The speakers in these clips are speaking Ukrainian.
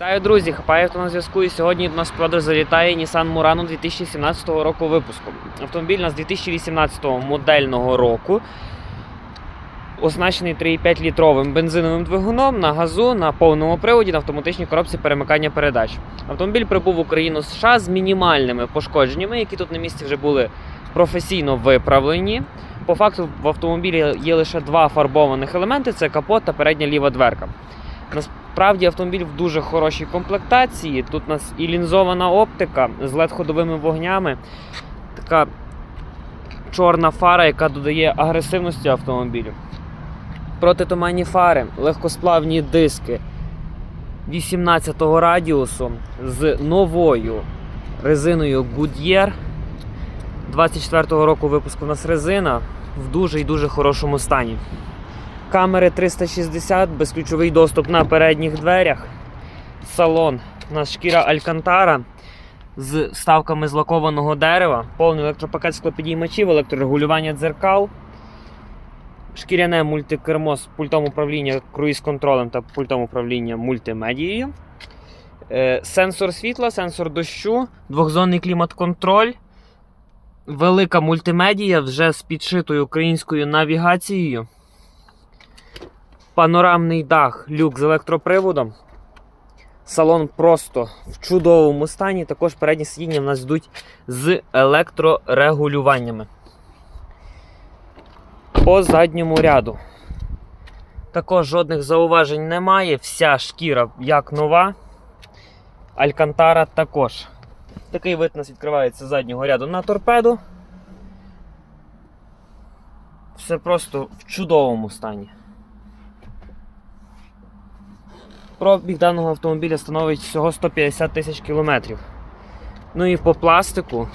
Вітаю, друзі! Хапаєв на зв'язку. І сьогодні до нас продаж залітає Nissan Murano 2017 року випуску. Автомобіль у нас 2018 модельного року. Оснащений 3,5 літровим бензиновим двигуном на газу на повному приводі на автоматичній коробці перемикання передач. Автомобіль прибув в Україну США з мінімальними пошкодженнями, які тут на місці вже були професійно виправлені. По факту в автомобілі є лише два фарбованих елементи: це капот та передня ліва дверка. Насправді автомобіль в дуже хорошій комплектації. Тут у нас і лінзована оптика з LED-ходовими вогнями. Така чорна фара, яка додає агресивності автомобілю. Протитуманні фари, легкосплавні диски 18-го радіусу з новою резиною Goodyear. 24-го року випуску у нас резина в дуже і дуже хорошому стані. Камери 360, безключовий доступ на передніх дверях. Салон. У нас шкіра Алькантара з вставками з лакованого дерева, повний електропакет склопідіймачів, електрорегулювання дзеркал, шкіряне мультикермо з пультом управління круїз-контролем та пультом управління мультимедією. Е, Сенсор світла, сенсор дощу, двохзонний клімат-контроль, велика мультимедія вже з підшитою українською навігацією панорамний дах, люк з електроприводом. Салон просто в чудовому стані. Також передні сидіння в нас йдуть з електрорегулюваннями. По задньому ряду. Також жодних зауважень немає. Вся шкіра як нова. Алькантара також. Такий вид у нас відкривається з заднього ряду на торпеду. Все просто в чудовому стані. Пробіг даного автомобіля становить всього 150 тисяч кілометрів. Ну і по пластику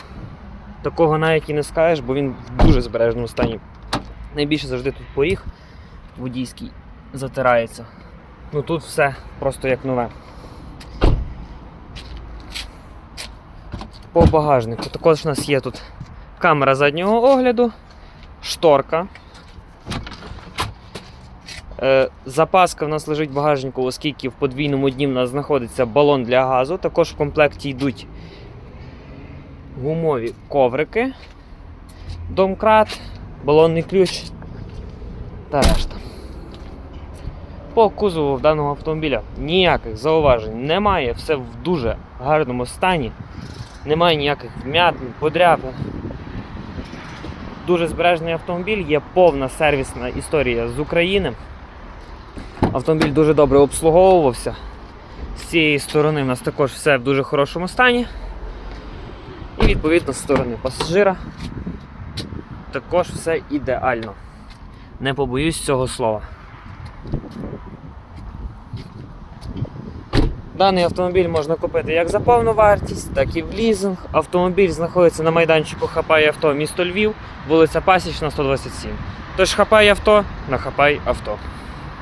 такого навіть і не скажеш, бо він в дуже збереженому стані. Найбільше завжди тут поріг водійський затирається. Ну тут все просто як нове. По багажнику також у нас є тут камера заднього огляду, шторка. Е, Запаска в нас лежить в багажнику, оскільки в подвійному дні в нас знаходиться балон для газу. Також в комплекті йдуть гумові коврики, домкрат, балонний ключ та решта. По кузову в даного автомобіля ніяких зауважень немає, все в дуже гарному стані. Немає ніяких вмятин, подряпин. Дуже збережений автомобіль, є повна сервісна історія з України. Автомобіль дуже добре обслуговувався. З цієї сторони в нас також все в дуже хорошому стані. І відповідно з сторони пасажира також все ідеально. Не побоюсь цього слова. Даний автомобіль можна купити як за повну вартість, так і в лізинг. Автомобіль знаходиться на майданчику Хапай авто місто Львів, вулиця Пасічна, 127. Тож хапай авто на хапай авто.